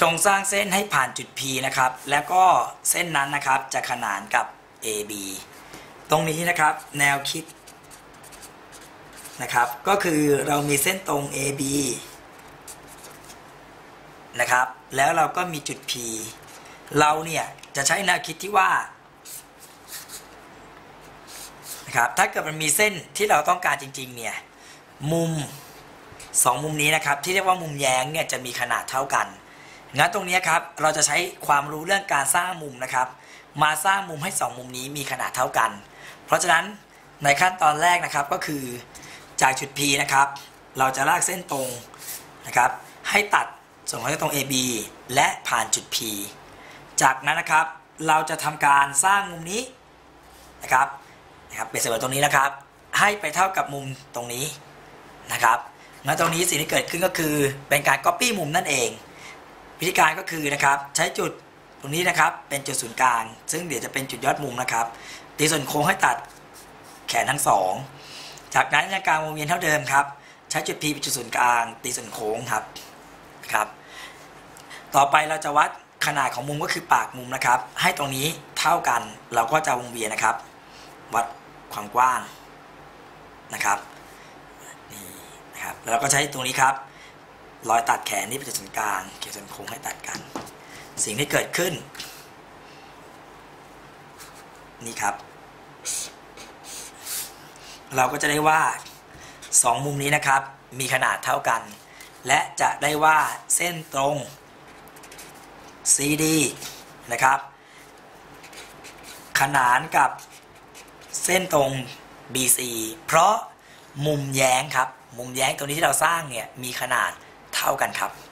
จงสร้างเส้นให้ผ่านจุด P นะครับ แล้วก็เส้นนั้นนะครับจะขนานกับ AB ตรงนี้นะครับแนวคิดนะครับ ก็คือเรามีเส้นตรง AB นะครับ แล้วเราก็มีจุด P เราเนี่ยจะใช้แนวคิดที่ว่านะครับถ้าเกิดมันมีเส้นที่เราต้องการจริง ๆ เนี่ย มุมสองมุมนี้นะครับ ที่เรียกว่ามุมแย้งเนี่ยจะมีขนาดเท่ากัน งั้นตรงนี้ครับเราจะใช้ความรู้เรื่องการสร้างมุมนะครับ มาสร้างมุมให้ 2 มุมนี้มีขนาดเท่ากัน เพราะฉะนั้นในขั้นตอนแรกนะครับก็คือจากจุด P นะครับ เราจะลากเส้นตรงนะครับ ให้ตัดส่งให้ตรง AB และผ่านจุด P จากนั้นนะครับเราจะทำการสร้างมุมนี้นะครับนะครับเป็นเสมอตรงนี้นะครับ ให้ไปเท่ากับมุมตรงนี้นะครับงั้นตรงนี้สิ่งที่เกิดขึ้นก็คือเป็นการ Copy มุมนั่นเอง วิธีการก็คือนะครับใช้จุดตรงนี้นะครับเป็นจุดศูนย์กลางซึ่งเดี๋ยวจะเป็นจุดยอดมุมนะครับ ตีส่วนโค้งให้ตัดแขนทั้งสองจากนั้นยังการวงเวียนเท่าเดิมครับ ใช้จุด P เป็นจุดศูนย์กลาง ตีส่วนโค้งครับครับ ต่อไปเราจะวัดขนาดของมุมก็คือปากมุมนะครับ ให้ตรงนี้เท่ากันเราก็จะวงเวียนนะครับ วัดความกว้างนะครับนี่นะครับแล้วเราก็ใช้ตรงนี้ครับ รอยตัดแขนนี่เป็นจุดศูนย์กลางเขียนส่วนโค้งให้ตัดกัน สิ่งที่เกิดขึ้น นี่ครับ เราก็จะได้ว่าสองมุมนี้นะครับ มีขนาดเท่ากัน และจะได้ว่าเส้นตรง CD นะครับ ขนานกับเส้นตรง BC เพราะมุมแย้งครับ มุมแย้งตรงนี้ที่เราสร้างเนี่ยมีขนาด เท่ากันครับ